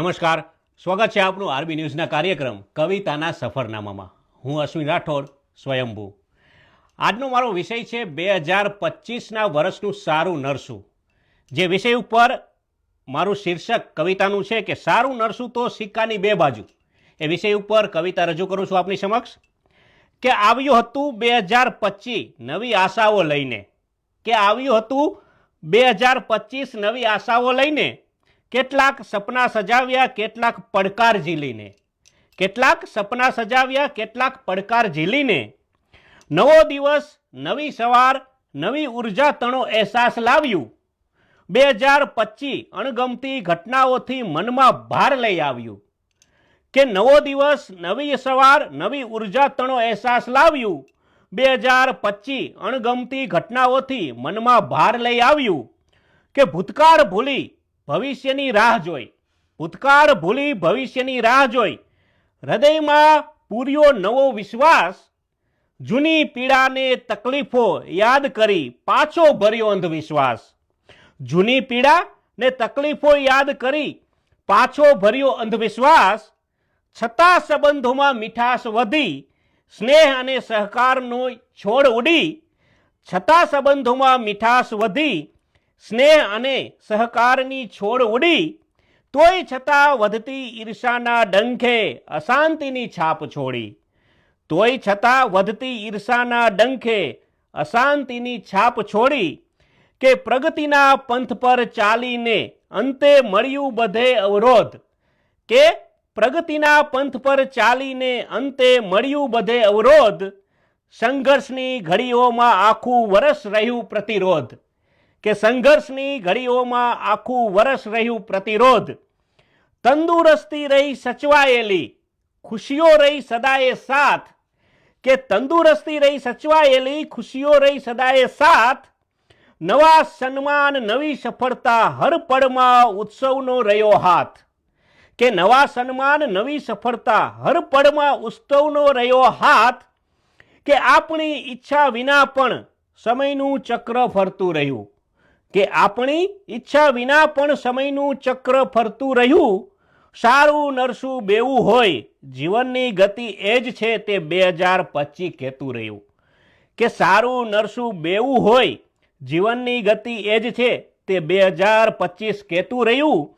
નમસ્કાર. સ્વાગત છે આપનું આરબી ન્યૂઝના કાર્યક્રમ કવિતાના સફરનામામાં. હું અશ્વિન રાઠોડ, સ્વયંભૂ. આજનો મારો વિષય છે બે હજાર પચીસના વર્ષનું સારું નરસું. જે વિષય ઉપર મારું શીર્ષક કવિતાનું છે કે સારું નરસું તો સિક્કાની બે બાજુ. એ વિષય ઉપર કવિતા રજૂ કરું છું આપની સમક્ષ. કે આવ્યું હતું બે હજાર પચીસ નવી આશાઓ લઈને. કે આવ્યું હતું બે હજાર પચીસ નવી આશાઓ લઈને. કેટલાક સપના સજાવ્યા, કેટલાક પડકાર ઝીલીને. કેટલાક સપના સજાવ્યા, કેટલાક પડકાર ઝીલીને. નવો દિવસ, નવી સવાર, નવી ઊર્જા તણો અહેસાસ લાવ્યું. બે હજાર પચીસ અણગમતી ઘટનાઓથી મનમાં ભાર લઈ આવ્યું. કે નવો દિવસ, નવી સવાર, નવી ઊર્જા તણો અહેસાસ લાવ્યું. બે હજાર પચીસ અણગમતી ઘટનાઓથી મનમાં ભાર લઈ આવ્યું. કે ભૂતકાળ ભૂલી ભવિષ્યની રાહ જોઈ. ભૂતકાળ ભૂલી ભવિષ્યની રાહ જોઈ. હૃદયમાં પૂર્યો નવો વિશ્વાસ, જૂની પીડાને તકલીફો યાદ કરી પાછો ભર્યો અંધવિશ્વાસ. જૂની પીડા ને તકલીફો યાદ કરી પાછો ભર્યો અંધવિશ્વાસ. છતાં સંબંધોમાં મીઠાશ વધી, સ્નેહ અને સહકારનો છોડ ઉડી. છતાં સંબંધોમાં મીઠાશ વધી સ્નેહ અને સહકારની છોડ ઉડી, તોય છતાં વધતી ઈર્ષાના ડંખે અશાંતિની છાપ છોડી. તોય છતાં વધતી ઈર્ષાના ડંખે અશાંતિની છાપ છોડી કે પ્રગતિના પંથ પર ચાલીને અંતે મળ્યું બધે અવરોધ, કે પ્રગતિના પંથ પર ચાલીને અંતે મળ્યું બધે અવરોધ, સંઘર્ષની ઘડીઓમાં આખું વરસ રહ્યું પ્રતિરોધ. કે સંઘર્ષની ઘડીઓમાં આખું વરસ રહ્યું પ્રતિરોધ. તંદુરસ્તી રહી સચવાયેલી, ખુશીઓ રહી સદાએ સાથ. કે તંદુરસ્તી રહી સચવાયેલી, ખુશીઓ રહી સદાએ સાથ. નવા સન્માન, નવી સફળતા હર પળમાં ઉત્સવનો રહ્યો હાથ. કે નવા સન્માન, નવી સફળતા હર પળમાં ઉત્સવનો રહ્યો હાથ. કે આપણી ઈચ્છા વિના પણ સમયનું ચક્ર ફરતું રહ્યું. કે આપણી ઈચ્છા વિના પણ સમયનું ચક્ર ફરતું રહ્યું, સારું નરસું બેવું હોય, જીવનની ગતિ એ જ છે તે બે હજાર પચીસ કહેતું રહ્યું. કે સારું નરસું બેવું હોય, જીવનની ગતિ એ જ છે તે બે હજાર પચીસ કહેતું રહ્યું.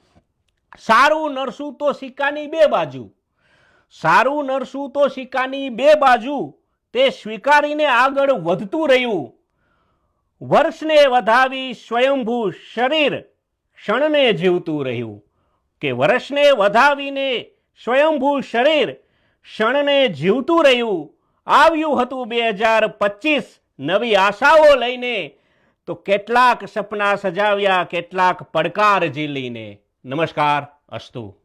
સારું નરસું તો સિક્કાની બે બાજુ. સારું નરસું તો સિક્કાની બે બાજુ. તે સ્વીકારીને આગળ વધતું રહ્યું. વર્ષને વધાવી સ્વયંભૂ શરીર ક્ષણને જીવતું રહ્યું કે વર્ષને વધાવીને સ્વયંભૂ શરીર ક્ષણને જીવતું રહ્યું, આવ્યું હતું બે હજાર પચીસ નવી આશાઓ લઈને. તો કેટલાક સપના સજાવ્યા, કેટલાક પડકાર ઝીલીને. નમસ્કાર, અસ્તુ.